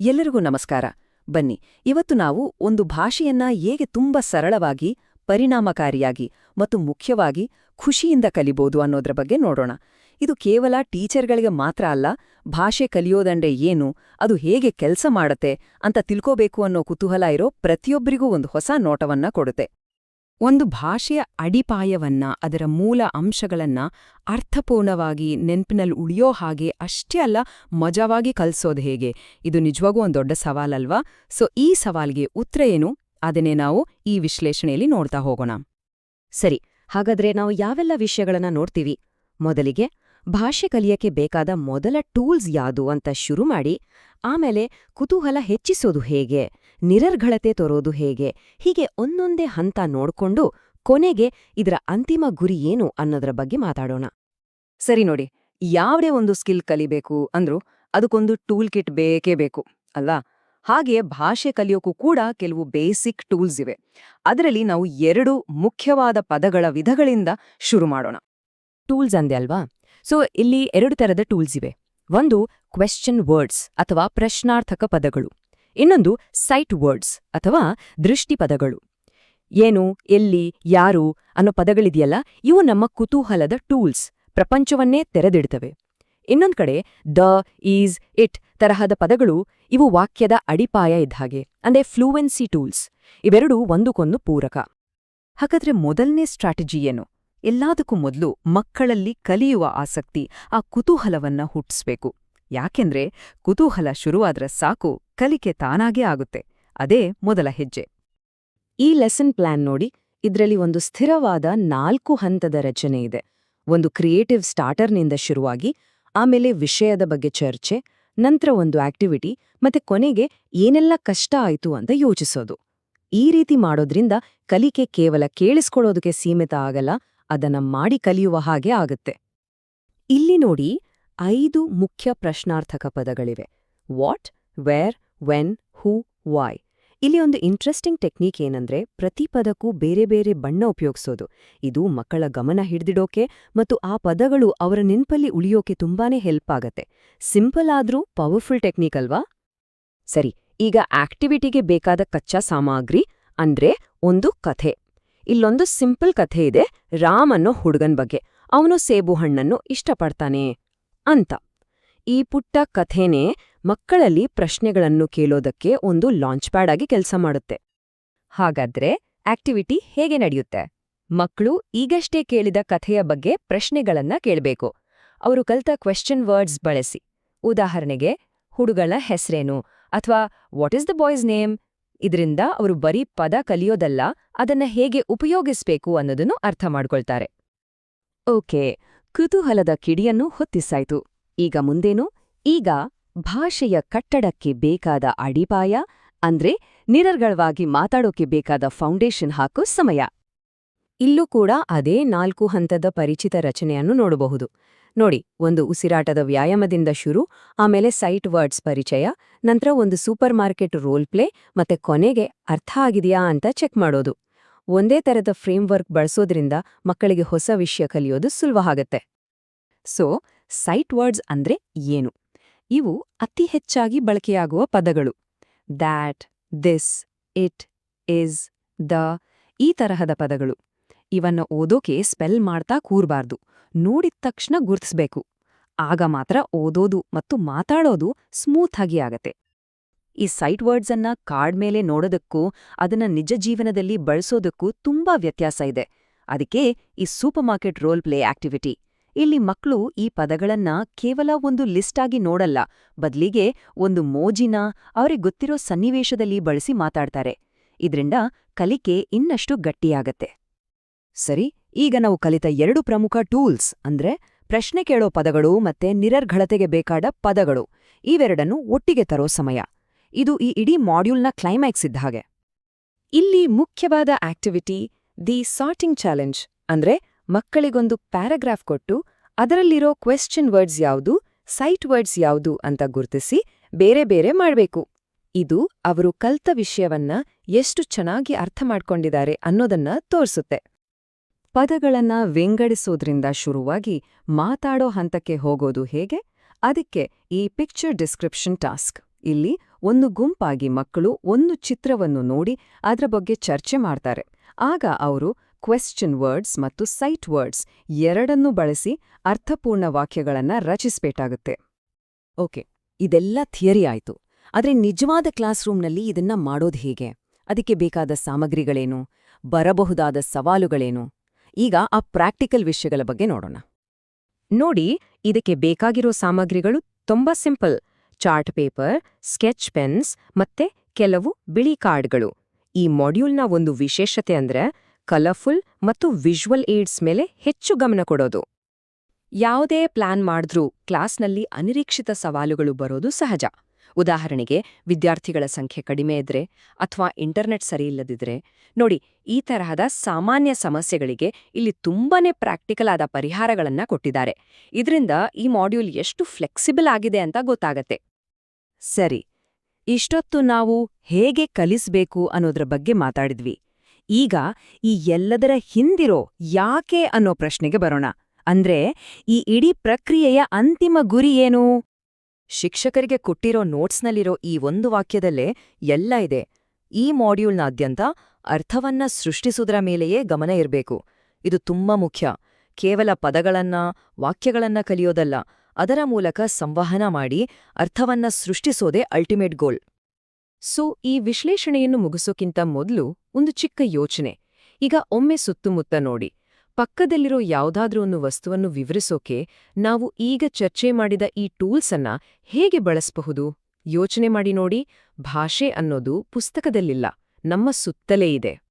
ಎಲ್ಲರಿಗೂ ನಮಸ್ಕಾರ. ಬನ್ನಿ, ಇವತ್ತು ನಾವು ಒಂದು ಭಾಷೆಯನ್ನ ಹೇಗೆ ತುಂಬ ಸರಳವಾಗಿ, ಪರಿಣಾಮಕಾರಿಯಾಗಿ ಮತ್ತು ಮುಖ್ಯವಾಗಿ ಖುಷಿಯಿಂದ ಕಲಿಬೋದು ಅನ್ನೋದ್ರ ಬಗ್ಗೆ ನೋಡೋಣ. ಇದು ಕೇವಲ ಟೀಚರ್ಗಳಿಗೆ ಮಾತ್ರ ಅಲ್ಲ, ಭಾಷೆ ಕಲಿಯೋದಂಡೆ ಏನು, ಅದು ಹೇಗೆ ಕೆಲಸ ಮಾಡತ್ತೆ ಅಂತ ತಿಳ್ಕೋಬೇಕು ಅನ್ನೋ ಕುತೂಹಲ ಇರೋ ಪ್ರತಿಯೊಬ್ಬರಿಗೂ ಒಂದು ಹೊಸ ನೋಟವನ್ನ ಕೊಡುತ್ತೆ. ಒಂದು ಭಾಷೆಯ ಅಡಿಪಾಯವನ್ನ, ಅದರ ಮೂಲ ಅಂಶಗಳನ್ನ ಅರ್ಥಪೂರ್ಣವಾಗಿ ನೆನ್ಪಿನಲ್ಲಿ ಉಳಿಯೋ ಹಾಗೆ ಅಷ್ಟೇ ಅಲ್ಲ, ಮಜವಾಗಿ ಕಲಿಸೋದು ಹೇಗೆ? ಇದು ನಿಜವಾಗೂ ಒಂದು ದೊಡ್ಡ ಸವಾಲಲ್ವಾ? ಸೊ ಈ ಸವಾಲ್ಗೆ ಉತ್ತರ ಏನು? ಅದನ್ನೇ ನಾವು ಈ ವಿಶ್ಲೇಷಣೆಯಲ್ಲಿ ನೋಡ್ತಾ ಹೋಗೋಣ. ಸರಿ, ಹಾಗಾದ್ರೆ ನಾವು ಯಾವೆಲ್ಲ ವಿಷಯಗಳನ್ನ ನೋಡ್ತೀವಿ? ಮೊದಲಿಗೆ, ಭಾಷೆ ಕಲಿಯಕ್ಕೆ ಬೇಕಾದ ಮೊದಲ ಟೂಲ್ಸ್ ಯಾವುದು ಅಂತ ಶುರು ಮಾಡಿ, ಆಮೇಲೆ ಕುತೂಹಲ ಹೆಚ್ಚಿಸೋದು ಹೇಗೆ? ನಿರರ್ಗಳತೆ ತೋರೋದು ಹೇಗೆ? ಹೀಗೆ ಒಂದೊಂದೇ ಹಂತ ನೋಡ್ಕೊಂಡು ಕೊನೆಗೆ ಇದರ ಅಂತಿಮ ಗುರಿ ಏನು ಅನ್ನೋದರ ಬಗ್ಗೆ ಮಾತಾಡೋಣ. ಸರಿ ನೋಡಿ, ಯಾವುದೇ ಒಂದು ಸ್ಕಿಲ್ ಕಲಿಬೇಕು ಅಂದ್ರೂ ಅದಕ್ಕೊಂದು ಟೂಲ್ ಕಿಟ್ ಬೇಕೇ ಬೇಕು ಅಲ್ಲ ಹಾಗೆ ಭಾಷೆ ಕಲಿಯೋಕ್ಕೂ ಕೂಡ ಕೆಲವು ಬೇಸಿಕ್ ಟೂಲ್ಸ್ ಇವೆ. ಅದರಲ್ಲಿ ನಾವು ಎರಡು ಮುಖ್ಯವಾದ ಪದಗಳ ವಿಧಗಳಿಂದ ಶುರು ಮಾಡೋಣ. ಟೂಲ್ಸ್ ಅಂದೆ ಅಲ್ವಾ? ಸೊ, ಇಲ್ಲಿ ಎರಡು ತರದ ಟೂಲ್ಸ್ ಇವೆ. ಒಂದು ಕ್ವೆಶ್ಚನ್ ವರ್ಡ್ಸ್ ಅಥವಾ ಪ್ರಶ್ನಾರ್ಥಕ ಪದಗಳು. ಇನ್ನೊಂದು ಸೈಟ್ ವರ್ಡ್ಸ್ ಅಥವಾ ದೃಷ್ಟಿಪದಗಳು ಏನು, ಎಲ್ಲಿ, ಯಾರು ಅನ್ನೋ ಪದಗಳಿದೆಯಲ್ಲ, ಇವು ನಮ್ಮ ಕುತೂಹಲದ ಟೂಲ್ಸ್ ಪ್ರಪಂಚವನ್ನೇ ತೆರೆದಿಡ್ತವೆ. ಇನ್ನೊಂದು ಕಡೆ ದ ಈಸ್ ಇಟ್ ತರಹದ ಪದಗಳು ಇವು ವಾಕ್ಯದ ಅಡಿಪಾಯ ಇದ್ದಾಗೆ ಅಂದ್ರೆ ಫ್ಲೂವೆನ್ಸಿ ಟೂಲ್ಸ್ ಇವೆರಡೂ ಒಂದಕ್ಕೊಂದು ಪೂರಕ. ಹಾಗಾದ್ರೆ ಮೊದಲನೇ ಸ್ಟ್ರಾಟಜಿ ಏನು? ಎಲ್ಲದಕ್ಕೂ ಮೊದಲು ಮಕ್ಕಳಲ್ಲಿ ಕಲಿಯುವ ಆಸಕ್ತಿ, ಆ ಕುತೂಹಲವನ್ನ ಹುಟ್ಟಿಸ್ಬೇಕು. ಯಾಕೆಂದ್ರೆ ಕುತೂಹಲ ಶುರುವಾದ್ರೆ ಸಾಕು ಕಲಿಕೆ ತಾನಾಗೇ ಆಗುತ್ತೆ. ಅದೇ ಮೊದಲ ಹೆಜ್ಜೆ. ಈ ಲೆಸನ್ ಪ್ಲಾನ್ ನೋಡಿ, ಇದ್ರಲ್ಲಿ ಒಂದು ಸ್ಥಿರವಾದ ನಾಲ್ಕು ಹಂತದ ರಚನೆ ಇದೆ. ಒಂದು ಕ್ರಿಯೇಟಿವ್ ಸ್ಟಾರ್ಟರ್ನಿಂದ ಶುರುವಾಗಿ, ಆಮೇಲೆ ವಿಷಯದ ಬಗ್ಗೆ ಚರ್ಚೆ, ನಂತರ ಒಂದು ಆಕ್ಟಿವಿಟಿ ಮತ್ತೆ ಕೊನೆಗೆ ಏನೆಲ್ಲ ಕಷ್ಟ ಆಯಿತು ಅಂತ ಯೋಚಿಸೋದು. ಈ ರೀತಿ ಮಾಡೋದ್ರಿಂದ ಕಲಿಕೆ ಕೇವಲ ಕೇಳಿಸ್ಕೊಳ್ಳೋದಕ್ಕೆ ಸೀಮಿತ ಆಗಲ್ಲ, ಅದನ್ನ ಮಾಡಿ ಕಲಿಯುವ ಹಾಗೆ ಆಗುತ್ತೆ. ಇಲ್ಲಿ ನೋಡಿ ಐದು ಮುಖ್ಯ ಪ್ರಶ್ನಾರ್ಥಕ ಪದಗಳಿವೆ. What, where, when, who, why. ಇಲ್ಲಿ ಒಂದು ಇಂಟ್ರೆಸ್ಟಿಂಗ್ ಟೆಕ್ನಿಕ್ ಏನಂದ್ರೆ ಪ್ರತಿ ಪದಕ್ಕೂ ಬೇರೆ ಬೇರೆ ಬಣ್ಣ ಉಪಯೋಗಿಸೋದು. ಇದು ಮಕ್ಕಳ ಗಮನ ಹಿಡಿದಿಡೋಕೆ ಮತ್ತು ಆ ಪದಗಳು ಅವರ ನೆನ್ಪಲ್ಲಿ ಉಳಿಯೋಕೆ ತುಂಬಾನೇ ಹೆಲ್ಪ್ ಆಗತ್ತೆ. ಸಿಂಪಲ್ ಆದ್ರೂ ಪವರ್ಫುಲ್ ಟೆಕ್ನಿಕ್ ಅಲ್ವಾ? ಸರಿ, ಈಗ ಆಕ್ಟಿವಿಟಿಗೆ ಬೇಕಾದ ಕಚ್ಚಾ ಸಾಮಗ್ರಿ, ಅಂದ್ರೆ ಒಂದು ಕಥೆ. ಇಲ್ಲೊಂದು ಸಿಂಪಲ್ ಕಥೆ ಇದೆ, ರಾಮ್ ಅನ್ನೋ ಹುಡುಗನ್ ಬಗ್ಗೆ. ಅವನು ಸೇಬು ಹಣ್ಣನ್ನು ಇಷ್ಟಪಡ್ತಾನೆ. ಅಂತ. ಈ ಪುಟ್ಟ ಕಥೆನೇ ಮಕ್ಕಳಲ್ಲಿ ಪ್ರಶ್ನೆಗಳನ್ನು ಕೇಳೋದಕ್ಕೆ ಒಂದು ಲಾಂಚ್ ಪ್ಯಾಡ್ ಆಗಿ ಕೆಲಸ ಮಾಡುತ್ತೆ. ಹಾಗಾದ್ರೆ ಆಕ್ಟಿವಿಟಿ ಹೇಗೆ ನಡೆಯುತ್ತೆ? ಮಕ್ಕಳು ಈಗಷ್ಟೇ ಕೇಳಿದ ಕಥೆಯ ಬಗ್ಗೆ ಪ್ರಶ್ನೆಗಳನ್ನ ಕೇಳಬೇಕು. ಅವರು ಕಲ್ತ ಕ್ವೆಶ್ಚನ್ ವರ್ಡ್ಸ್ ಬಳಸಿ. ಉದಾಹರಣೆಗೆ ಹುಡುಗಳ ಹೆಸರೇನು? ಅಥವಾ, what is the boys name? ಇದರಿಂದ ಅವರು ಬರೀ ಪದ ಕಲಿಯೋದಲ್ಲ, ಅದನ್ನ ಹೇಗೆ ಉಪಯೋಗಿಸ್ಬೇಕು ಅನ್ನೋದನ್ನು ಅರ್ಥ ಮಾಡ್ಕೊಳ್ತಾರೆ. ಓಕೆ ಕುತೂಹಲದ ಕಿಡಿಯನ್ನು ಹೊತ್ತಿಸಾಯಿತು. ಈಗ ಮುಂದೇನು? ಈಗ ಭಾಷೆಯ ಕಟ್ಟಡಕ್ಕೆ ಬೇಕಾದ ಅಡಿಪಾಯ, ಅಂದ್ರೆ ನಿರರ್ಗಳವಾಗಿ ಮಾತಾಡೋಕೆ ಬೇಕಾದ ಫೌಂಡೇಶನ್ ಹಾಕೋ ಸಮಯ. ಇಲ್ಲೂ ಕೂಡ ಅದೇ ನಾಲ್ಕು ಹಂತದ ಪರಿಚಿತ ರಚನೆಯನ್ನು ನೋಡಬಹುದು. ನೋಡಿ, ಒಂದು ಉಸಿರಾಟದ ವ್ಯಾಯಾಮದಿಂದ ಶುರು, ಆಮೇಲೆ ಸೈಟ್ ವರ್ಡ್ಸ್ ಪರಿಚಯ, ನಂತರ ಒಂದು ಸೂಪರ್ ಮಾರ್ಕೆಟ್ ರೋಲ್ ಪ್ಲೇ ಮತ್ತೆ ಕೊನೆಗೆ ಅರ್ಥ ಆಗಿದೆಯಾ ಅಂತ ಚೆಕ್ ಮಾಡೋದು. ಒಂದೇ ತರದ ಫ್ರೇಮ್ವರ್ಕ್ ಬಳಸೋದ್ರಿಂದ ಮಕ್ಕಳಿಗೆ ಹೊಸ ವಿಷಯ ಕಲಿಯೋದು ಸುಲಭ ಆಗತ್ತೆ. ಸೊ, ಸೈಟ್ ವರ್ಡ್ಸ್ ಅಂದ್ರೆ ಏನು? ಇವು ಅತಿ ಹೆಚ್ಚಾಗಿ ಬಳಕೆಯಾಗುವ ಪದಗಳು. That, this, it, is, the ಈ ತರಹದ ಪದಗಳು. ಇವನ್ನ ಓದೋಕೆ ಸ್ಪೆಲ್ ಮಾಡ್ತಾ ಕೂರ್ಬಾರ್ದು. ನೋಡಿದ ತಕ್ಷಣ ಗುರ್ತಿಸ್ಬೇಕು. ಆಗ ಮಾತ್ರ ಓದೋದು ಮತ್ತು ಮಾತಾಡೋದು ಸ್ಮೂತ್ ಆಗಿ ಆಗತ್ತೆ. ಈ ಸೈಟ್ ವರ್ಡ್ಸ್ ಅನ್ನ ಕಾರ್ಡ್ ಮೇಲೆ ನೋಡೋದಕ್ಕೂ, ಅದನ್ನ ನಿಜ ಜೀವನದಲ್ಲಿ ಬಳಸೋದಕ್ಕೂ ತುಂಬಾ ವ್ಯತ್ಯಾಸ ಇದೆ. ಅದಕ್ಕೆ ಈ super market role play activity. ಇಲ್ಲಿ ಮಕ್ಕಳು ಈ ಪದಗಳನ್ನ ಕೇವಲ ಒಂದು ಲಿಸ್ಟ್ ಆಗಿ ನೋಡಲ್ಲ, ಬದಲಿಗೆ ಒಂದು ಮೋಜಿನ ಅವ್ರಿಗೆ ಗೊತ್ತಿರೋ ಸನ್ನಿವೇಶದಲ್ಲಿ ಬಳಸಿ ಮಾತಾಡ್ತಾರೆ. ಇದ್ರಿಂದ ಕಲಿಕೆ ಇನ್ನಷ್ಟು ಗಟ್ಟಿಯಾಗತ್ತೆ. ಸರಿ, ಈಗ ನಾವು ಕಲಿತ ಎರಡು ಪ್ರಮುಖ ಟೂಲ್ಸ್ ಅಂದ್ರೆ ಪ್ರಶ್ನೆ ಕೇಳೋ ಪದಗಳು ಮತ್ತೆ ನಿರರ್ಘಳತೆಗೆ ಬೇಕಾದ ಪದಗಳು. ಇವೆರಡನ್ನು ಒಟ್ಟಿಗೆ ತರೋ ಸಮಯ. ಇದು ಈ ಇಡೀ ಮಾಡ್ಯೂಲ್ನ ಕ್ಲೈಮ್ಯಾಕ್ಸ್ ಇದ್ದ ಹಾಗೆ. ಇಲ್ಲಿ ಮುಖ್ಯವಾದ ಆಕ್ಟಿವಿಟಿ ದಿ ಸಾರ್ಟಿಂಗ್ ಚಾಲೆಂಜ್ ಅಂದ್ರೆ ಮಕ್ಕಳಿಗೊಂದು ಪ್ಯಾರಾಗ್ರಾಫ್ ಕೊಟ್ಟು ಅದರಲ್ಲಿರೋ ಕ್ವೆಶ್ಚನ್ ವರ್ಡ್ಸ್ ಯಾವುದು ಸೈಟ್ ವರ್ಡ್ಸ್ ಯಾವುದು ಅಂತ ಗುರುತಿಸಿ ಬೇರೆ ಬೇರೆ ಮಾಡಬೇಕು. ಇದು ಅವರು ಕಲ್ತ ವಿಷಯವನ್ನ ಎಷ್ಟು ಚೆನ್ನಾಗಿ ಅರ್ಥ ಮಾಡ್ಕೊಂಡಿದ್ದಾರೆ ಅನ್ನೋದನ್ನ ತೋರಿಸುತ್ತೆ. ಪದಗಳನ್ನ ವಿಂಗಡಿಸೋದ್ರಿಂದ ಶುರುವಾಗಿ ಮಾತಾಡೋ ಹಂತಕ್ಕೆ ಹೋಗೋದು ಹೇಗೆ, ಅದಕ್ಕೆ ಈ ಪಿಕ್ಚರ್ ಡಿಸ್ಕ್ರಿಪ್ಷನ್ ಟಾಸ್ಕ್ ಇಲ್ಲಿ ಒಂದು ಗುಂಪಾಗಿ ಮಕ್ಕಳು ಒಂದು ಚಿತ್ರವನ್ನು ನೋಡಿ ಅದರ ಬಗ್ಗೆ ಚರ್ಚೆ ಮಾಡ್ತಾರೆ. ಆಗ ಅವರು ಕ್ವೆಶ್ಚನ್ ವರ್ಡ್ಸ್ ಮತ್ತು ಸೈಟ್ ವರ್ಡ್ಸ್ ಎರಡನ್ನೂ ಬಳಸಿ ಅರ್ಥಪೂರ್ಣ ವಾಕ್ಯಗಳನ್ನ ರಚಿಸಬೇಕಾಗುತ್ತೆ. ಓಕೆ, ಇದೆಲ್ಲ ಥಿಯರಿ ಆಯ್ತು. ಆದರೆ ನಿಜವಾದ ಕ್ಲಾಸ್ ರೂಮ್ನಲ್ಲಿ ಇದನ್ನ ಮಾಡೋದು ಹೇಗೆ? ಅದಕ್ಕೆ ಬೇಕಾದ ಸಾಮಗ್ರಿಗಳೇನು? ಬರಬಹುದಾದ ಸವಾಲುಗಳೇನು? ಈಗ ಆ ಪ್ರಾಕ್ಟಿಕಲ್ ವಿಷಯಗಳ ಬಗ್ಗೆ ನೋಡೋಣ. ನೋಡಿ, ಇದಕ್ಕೆ ಬೇಕಾಗಿರೋ ಸಾಮಗ್ರಿಗಳು ತುಂಬಾ simple. Chart paper, sketch pens ಮತ್ತೆ ಕೆಲವು ಬಿಳಿ ಕಾರ್ಡ್ಗಳು. ಈ ಮಾಡ್ಯೂಲ್ನ ಒಂದು ವಿಶೇಷತೆ ಅಂದ್ರೆ ಕಲರ್ಫುಲ್ ಮತ್ತು ವಿಜುವಲ್ ಏಡ್ಸ್ ಮೇಲೆ ಹೆಚ್ಚು ಗಮನ ಕೊಡೋದು. ಯಾವುದೇ ಪ್ಲಾನ್ ಮಾಡಿದ್ರೂ ಕ್ಲಾಸ್ನಲ್ಲಿ ಅನಿರೀಕ್ಷಿತ ಸವಾಲುಗಳು ಬರೋದು ಸಹಜ. ಉದಾಹರಣೆಗೆ, ವಿದ್ಯಾರ್ಥಿಗಳ ಸಂಖ್ಯೆ ಕಡಿಮೆ ಇದ್ರೆ ಅಥವಾ ಇಂಟರ್ನೆಟ್ ಸರಿಯಿಲ್ಲದಿದ್ರೆ ನೋಡಿ ಈ ತರಹದ ಸಾಮಾನ್ಯ ಸಮಸ್ಯೆಗಳಿಗೆ ಇಲ್ಲಿ ತುಂಬಾನೇ ಪ್ರಾಕ್ಟಿಕಲ್ ಆದ ಪರಿಹಾರಗಳನ್ನ ಕೊಟ್ಟಿದ್ದಾರೆ. ಇದರಿಂದ ಈ ಮಾಡ್ಯೂಲ್ ಎಷ್ಟು ಫ್ಲೆಕ್ಸಿಬಲ್ ಆಗಿದೆ ಅಂತ ಗೊತ್ತಾಗತ್ತೆ. ಸರಿ, ಇಷ್ಟೊತ್ತು ನಾವು ಹೇಗೆ ಕಲಿಸ್ಬೇಕು ಅನ್ನೋದ್ರ ಬಗ್ಗೆ ಮಾತಾಡಿದ್ವಿ. ಈಗ ಈ ಎಲ್ಲದರ ಹಿಂದಿರೋ ಯಾಕೆ ಅನ್ನೋ ಪ್ರಶ್ನೆಗೆ ಬರೋಣ. ಅಂದ್ರೆ ಈ ಇಡೀ ಪ್ರಕ್ರಿಯೆಯ ಅಂತಿಮ ಗುರಿ ಏನು? ಶಿಕ್ಷಕರಿಗೆ ಕೊಟ್ಟಿರೋ ನೋಟ್ಸ್ನಲ್ಲಿರೋ ಈ ಒಂದು ವಾಕ್ಯದಲ್ಲೇ ಎಲ್ಲ ಇದೆ. ಈ ಮಾಡ್ಯೂಲ್ನಾದ್ಯಂತ ಅರ್ಥವನ್ನ ಸೃಷ್ಟಿಸುವುದರ ಮೇಲೆಯೇ ಗಮನ ಇರಬೇಕು. ಇದು ತುಂಬಾ ಮುಖ್ಯ. ಕೇವಲ ಪದಗಳನ್ನ, ವಾಕ್ಯಗಳನ್ನ ಕಲಿಯೋದಲ್ಲ. ಅದರ ಮೂಲಕ ಸಂವಹನ ಮಾಡಿ ಅರ್ಥವನ್ನ ಸೃಷ್ಟಿಸೋದೇ ಅಲ್ಟಿಮೇಟ್ ಗೋಲ್ ಸೊ ಈ ವಿಶ್ಲೇಷಣೆಯನ್ನು ಮುಗಿಸೋಕ್ಕಿಂತ ಮೊದಲು ಒಂದು ಚಿಕ್ಕ ಯೋಚನೆ. ಈಗ ಒಮ್ಮೆ ಸುತ್ತಮುತ್ತ ನೋಡಿ. ಪಕ್ಕದಲ್ಲಿರೋ ಯಾವುದಾದ್ರೂ ಒಂದು ವಸ್ತುವನ್ನು ವಿವರಿಸೋಕೆ ನಾವು ಈಗ ಚರ್ಚೆ ಮಾಡಿದ ಈ ಟೂಲ್ಸ್ ಅನ್ನ ಹೇಗೆ ಬಳಸಬಹುದು? ಯೋಚನೆ ಮಾಡಿ ನೋಡಿ. ಭಾಷೆ ಅನ್ನೋದು ಪುಸ್ತಕದಲ್ಲಿಲ್ಲ. ನಮ್ಮ ಸುತ್ತಲೇ ಇದೆ.